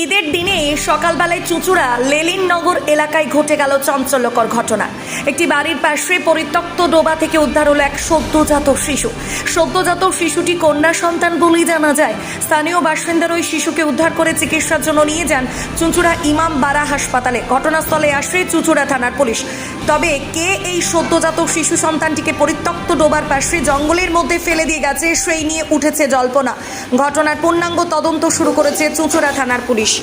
ঈদের দিনে সকালবেলায় চুচুড়া লেলিননগর এলাকায় ঘটে গেল চাঞ্চল্যকর ঘটনা। একটি বাড়ির পাশে পরিত্যক্ত ডোবা থেকে উদ্ধার হলো এক সদ্যজাত শিশু। সদ্যজাত শিশুটি কন্যা সন্তান বলেই জানা যায়। স্থানীয় বাসিন্দার ওই শিশুকে উদ্ধার করে চিকিৎসার জন্য নিয়ে যান চুঁচুড়া ইমাম বাড়া হাসপাতালে। ঘটনাস্থলে আসে চুচুড়া থানার পুলিশ। তবে কে এই সদ্যজাত শিশু সন্তানটিকে পরিত্যক্ত ডোবার পাশে জঙ্গলের মধ্যে ফেলে দিয়ে গেছে, সেই নিয়ে উঠেছে জল্পনা। ঘটনার পূর্ণাঙ্গ তদন্ত শুরু করেছে চুঁচুড়া থানার পুলিশ।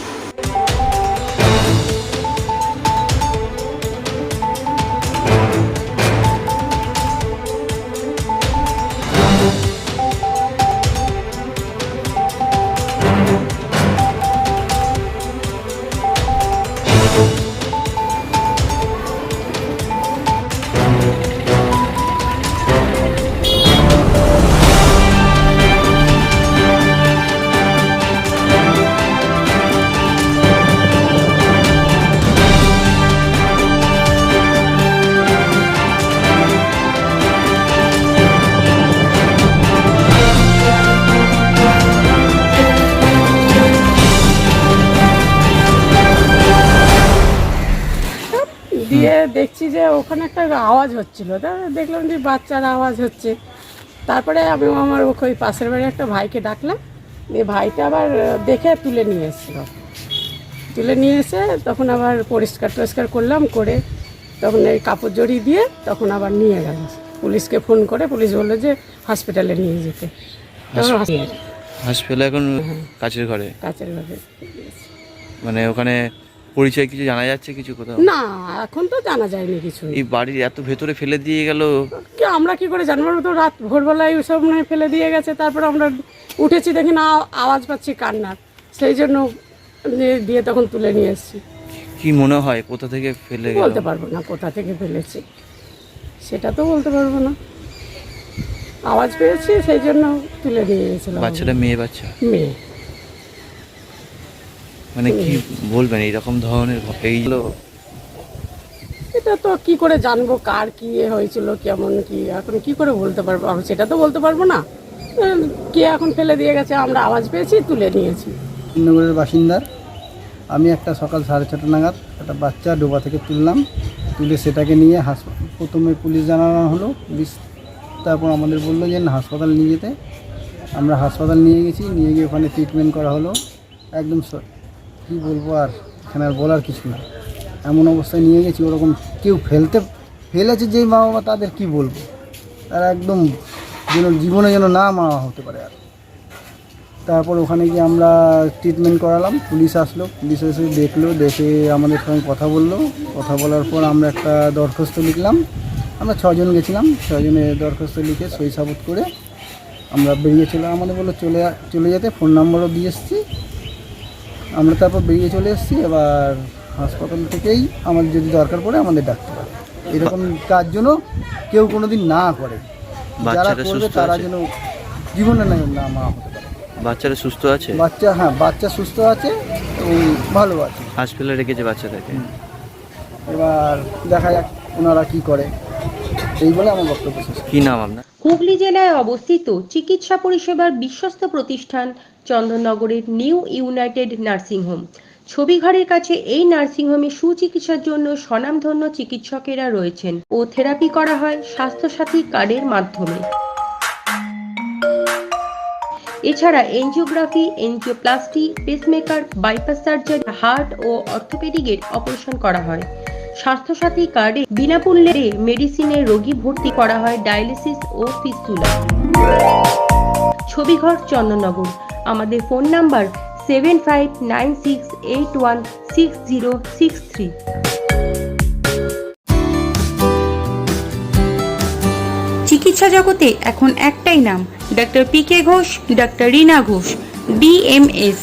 দিয়ে দেখছি যে ওখানে একটা আওয়াজ হচ্ছিল। তা দেখলাম যে বাচ্চার আওয়াজ হচ্ছে। তারপরে আমি আমার ওই পাশের বাড়ি একটা ভাইকে ডাকলাম। দিয়ে ভাইটা আবার দেখে তুলে নিয়ে এসেছিল। তুলে নিয়ে এসে তখন আবার পরিষ্কার টরিষ্কার করলাম করে তখন এই কাপড় জড়িয়ে দিয়ে তখন আবার নিয়ে গেল। পুলিশকে ফোন করে পুলিশ বলল যে হসপিটালে নিয়ে যেতে। তখন হসপিটালে। হসপিটালে এখন কাছের ঘরে? কাছের ঘরে। মানে ওখানে পরিচয় কিছু জানা যাচ্ছে কিছু কোথাও? না এখন তো জানা যায়নি কিছু। এই বাড়ির এত ভেতরে ফেলে দিয়ে গেল। কি আমরা কি করে জানব? তো রাত ভোরবেলায় ওসব নয় ফেলে দিয়ে গেছে তারপর আমরা উঠেছি দেখি না আওয়াজ পাচ্ছি কান্নার। সেই জন্য দিয়ে- তখন তুলে নিয়ে এসেছি। কি মনে হয় কোথা থেকে ফেলে গেল? বলতে পারব না কোথা থেকে ফেলেছি। সেটা তো বলতে পারব না। আওয়াজ পেয়েছি সেই জন্য তুলে নিয়ে গেছিলাম। বাচ্চাটা মেয়ে বাচ্চা? মেয়ে। মানে কি বলবেন এইরকম ধরনের এইগুলো এটা তো কি করে জানব কার কি এ হয়েছিল কেমন কি এখন কি করে বলতে পারব? আমি সেটা তো বলতে পারব না। কে এখন ফেলে দিয়ে গেছে আমরা আওয়াজ পেয়েছি তুলে নিয়েছি। নগরের বাসিন্দার আমি একটা সকাল সাড়ে ছটা নাগাদ একটা বাচ্চা ডোবা থেকে তুললাম তুলে সেটাকে নিয়ে হাসপাতাল প্রথমে পুলিশ জানানো হলো পুলিশ তারপর আমাদের বলল যে না হাসপাতাল নিয়ে যেতে। আমরা হাসপাতাল নিয়ে গেছি নিয়ে গিয়ে ওখানে ট্রিটমেন্ট করা হলো। একদম কী বলব আর? এখানে আর বলার কিছু না। এমন অবস্থায় নিয়ে গেছি, ওরকম কেউ ফেলতে, ফেলেছে যেই মা বাবা তাদের কি বলব? তারা একদম যেন জীবনে যেন না মা হতে পারে আর। তারপর ওখানে গিয়ে আমরা ট্রিটমেন্ট করালাম, পুলিশ আসলো, পুলিশ এসে দেখল, দেখে আমাদের সঙ্গে কথা বলল। কথা বলার পর আমরা একটা দরখাস্ত লিখলাম। আমরা ছজন গেছিলাম, ছজনে দরখাস্ত লিখে সই সাবুত করে আমরা বেরিয়েছিলাম আমাদের বলল চলে চলে যেতে ফোন নাম্বারও দিয়ে এসেছি। আমরা তারপর বেরিয়ে চলে এসেছি এবার হাসপাতাল থেকেই আমাদের যদি দরকার পড়ে আমাদের ডাকতে পারে। এরকম কাজ যেন কেউ কোনোদিন না করে। যারা বাচ্চাটা করবে সুস্থ তারা আছে? যেন জীবনে না না মা হতে পারে। বাচ্চাটা সুস্থ আছে? বাচ্চা হ্যাঁ বাচ্চা সুস্থ আছে এবং ভালো আছে। হসপিটালে রেখেছে বাচ্চাটাকে? এবার দেখা যাক ওনারা কি করে। এই বলে আমার বক্তব্য শেষ। কি নাম আপনার? হুগলি জেলায় অবস্থিত চিকিৎসা পরিষেবার বিশ্বস্ত প্রতিষ্ঠান চন্দননগরের নিউ ইউনাইটেড নার্সিং হোম। ছবিঘরের কাছে এই নার্সিংহোমে সুচিকিৎসার জন্য স্বনামধন্য চিকিৎসকেরা রয়েছেন ও থেরাপি করা হয় স্বাস্থ্যসাথী কার্ডের মাধ্যমে। এছাড়া angiography, angioplasty, pacemaker, bypass surgery, heart ও অর্থোপেডিকের অপারেশন করা হয়। স্বাস্থ্যসাথী কার্ডে বিনামূল্যে মেডিসিনের রোগী ভর্তি করা হয় ডায়ালিসিস ও ফিস্তুলা। ছবিঘর চন্দননগর। আমাদের phone number seven five nine six eight one six zero six three. চিকিৎসা জগতে এখন একটাই নাম, doctor P K Ghosh, doctor Rina Ghosh BMS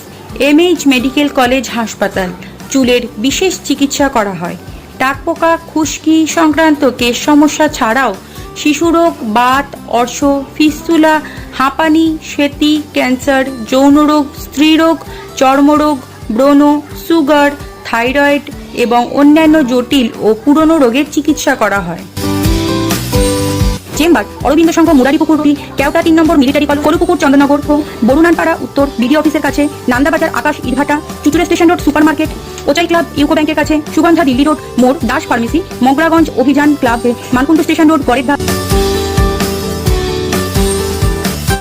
MH medical college হাসপাতাল, চুলের বিশেষ চিকিৎসা করা হয়। টাকপোকা খুশকি সংক্রান্ত কেশ সমস্যা ছাড়াও শিশুরোগ বাত, অর্শ, ফিস্তুলা, হাঁপানি, সেতি, ক্যান্সার যৌনরোগ স্ত্রীরোগ চর্মরোগ ব্রণ, সুগার, থাইরয়েড এবং অন্যান্য জটিল ও পুরনো রোগের চিকিৎসা করা হয়। চেম্বার, অরবিন্দ সংঘ মুরারিপুকুর রোড, কেওটা তিন নম্বর মিলিটারি কল কলুপুকুর চন্দ্রনগর বরুণানপাড়া উত্তর বিডিও অফিসের কাছে নান্দাবাজার আকাশ, ইটভাটা, Chuchura station road super market ওচাই club, UCO ব্যাংকের কাছে, সুগন্ধা দিল্লি রোড, মোড়, দাস ফার্মেসি, মগরাগঞ্জ অভিযান ক্লাব মানকুণ্ড স্টেশন রোড, গড়ের